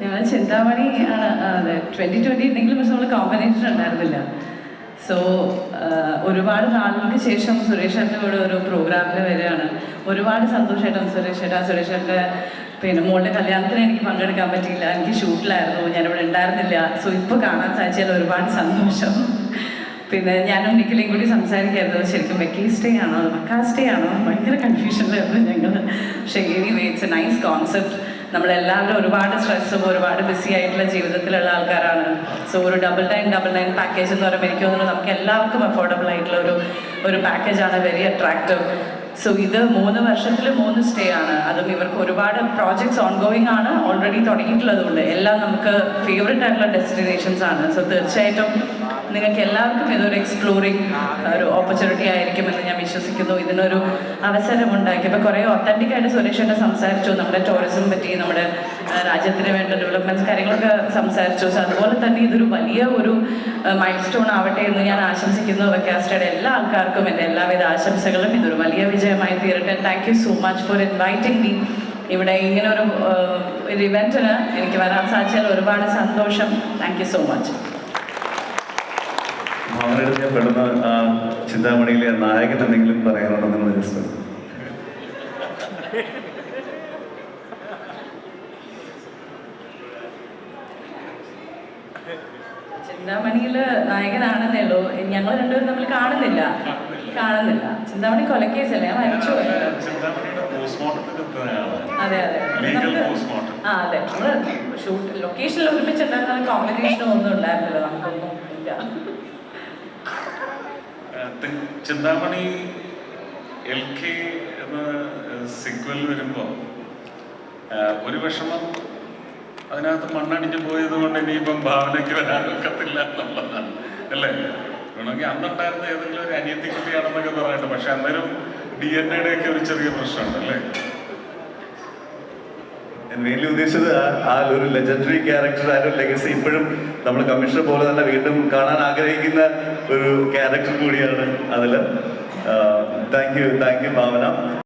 ഞങ്ങൾ ചിന്താമണി ആണ് അതെ. ട്വന്റി ട്വന്റി ഉണ്ടെങ്കിലും പക്ഷെ നമ്മൾ കോമ്പിനേഷൻ ഉണ്ടായിരുന്നില്ല. സോ ഒരുപാട് നാളുകൾക്ക് ശേഷം സുരേഷ് ഏട്ടന്റെ കൂടെ ഒരു പ്രോഗ്രാമിൽ വരികയാണ്. ഒരുപാട് സന്തോഷമായിട്ടാണ് സുരേഷ് ഏട്ടാ സുരേഷ് ഏട്ടന്റെ പിന്നെ മോളുടെ കല്യാണത്തിന് എനിക്ക് പങ്കെടുക്കാൻ പറ്റിയില്ല. എനിക്ക് ഷൂട്ടിലായിരുന്നു. ഞാനിവിടെ ഉണ്ടായിരുന്നില്ല. സോ ഇപ്പോൾ കാണാൻ സാധിച്ചാൽ ഒരുപാട് സന്തോഷം. പിന്നെ ഞാനും നിഖിലയും കൂടി സംസാരിക്കായിരുന്നു. ശരിക്കും വെക്കി സ്റ്റേ ആണോ? മക്കാ സ്റ്റേ ആണോ? ഭയങ്കര കൺഫ്യൂഷനിലായിരുന്നു ഞങ്ങൾ പക്ഷേ anyway it's a nice concept നമ്മളെല്ലാവരും ഒരുപാട് സ്ട്രെസ്സും ഒരുപാട് ബിസി ആയിട്ടുള്ള ജീവിതത്തിലുള്ള ആൾക്കാരാണ്. സോ ഒരു double nine double nine package എന്ന് പറയുമ്പോൾ എനിക്ക് തോന്നുന്നു നമുക്ക് എല്ലാവർക്കും അഫോർഡബിൾ ആയിട്ടുള്ള ഒരു ഒരു പാക്കേജാണ് വെരി അട്രാക്റ്റീവ് സോ ഇത് മൂന്ന് വർഷത്തിൽ മൂന്ന് സ്റ്റേ ആണ്. അതും ഇവർക്ക് ഒരുപാട് പ്രോജക്ട്സ് ഓൺഗോയിങ് ആണ്. ഓൾറെഡി തുടങ്ങിയിട്ടുള്ളതുകൊണ്ട്. എല്ലാം നമുക്ക് ഫേവറേറ്റ് ആയിട്ടുള്ള ഡെസ്റ്റിനേഷൻസ് ആണ്. സോ തീർച്ചയായിട്ടും നിങ്ങൾക്ക് എല്ലാവർക്കും ഇതൊരു എക്സ്പ്ലോറിങ് ഒരു ഓപ്പർച്യൂണിറ്റി ആയിരിക്കുമെന്ന് ഞാൻ വിശ്വസിക്കുന്നു. ഇതിനൊരു അവസരം ഉണ്ടാക്കി ഇപ്പോൾ കുറേ ഒത്തന്റിക് ആയിട്ട് സംസാരിച്ചു. നമ്മുടെ ടൂറിസം പറ്റി നമ്മുടെ രാജ്യത്തിന് വേണ്ട ഡെവലപ്മെന്റ്സ് കാര്യങ്ങളൊക്കെ സംസാരിച്ചു. സോ അതുപോലെ തന്നെ ഇതൊരു വലിയ ഒരു മൈൽ സ്റ്റോൺ ആവട്ടെ എന്ന് ഞാൻ ആശംസിക്കുന്നു. വെക്കാസ്റ്റയുടെ എല്ലാ ആൾക്കാർക്കും എന്റെ എല്ലാവിധ ആശംസകളും. ഇതൊരു വലിയ വിജയമായി തീരട്ടെ. Thank you so much for inviting me ഇവിടെ ഇങ്ങനെ ഒരു ഒരു ഇവന്റിന് എനിക്ക് വരാൻ സാധിച്ചാൽ ഒരുപാട് സന്തോഷം. താങ്ക് യു സോ മച്ച് പെടുന്ന ആ ചിന്താമണിയിലെ നായകൻ എന്തെങ്കിലും പറയാനുണ്ടെന്ന് ജസ്റ്റ് ചിന്താമണിയിൽ നായകനാണെന്നേ ഉള്ളൂ. ഞങ്ങൾ രണ്ടുപേരും നമ്മൾ കാണുന്നില്ല. കാണുന്നില്ല. ചിന്താമണി കൊലക്കേസല്ലേ? ഞാൻ മരിച്ചു അതെ അതെ. ആ അതെ. നമ്മൾ ഷൂട്ട് ലൊക്കേഷനിൽ ഒരുമിച്ചുണ്ടായിരുന്ന കോമ്പിനേഷനും ഒന്നും ഉണ്ടായിരുന്നില്ല. നമുക്കൊന്നും ചിന്താമണി എൽ കെ എന്ന സിക്വൽ വരുമ്പോൾ ഒരു വിഷമം അതിനകത്ത് മണ്ണടിഞ്ഞ് പോയത് കൊണ്ട് ഇനിയിപ്പം ഭാവനയ്ക്ക് വരാൻ ഒക്കത്തില്ല എന്നുള്ളതാണ്. അല്ലേ? വേണമെങ്കിൽ അന്നുണ്ടായിരുന്ന ഏതെങ്കിലും ഒരു അനിയത്തിക്കുട്ടിയാണെന്നൊക്കെ പറയട്ടെ പക്ഷെ അന്നേരം ഡി എൻ എയുടെ ഒക്കെ ഒരു ചെറിയ പ്രശ്നമുണ്ട് അല്ലേ? ഞാൻ മെയിൻലി ഉദ്ദേശിച്ചത് ആ- ഒരു ലെജൻഡറി ക്യാരക്ടർ ആ ഒരു ലെഗസി ഇപ്പോഴും നമ്മൾ കമ്മീഷണർ പോലെ തന്നെ വീണ്ടും കാണാൻ ആഗ്രഹിക്കുന്ന ഒരു ക്യാരക്ടർ കൂടിയാണ് അതിൽ thank you thank you Bhavana.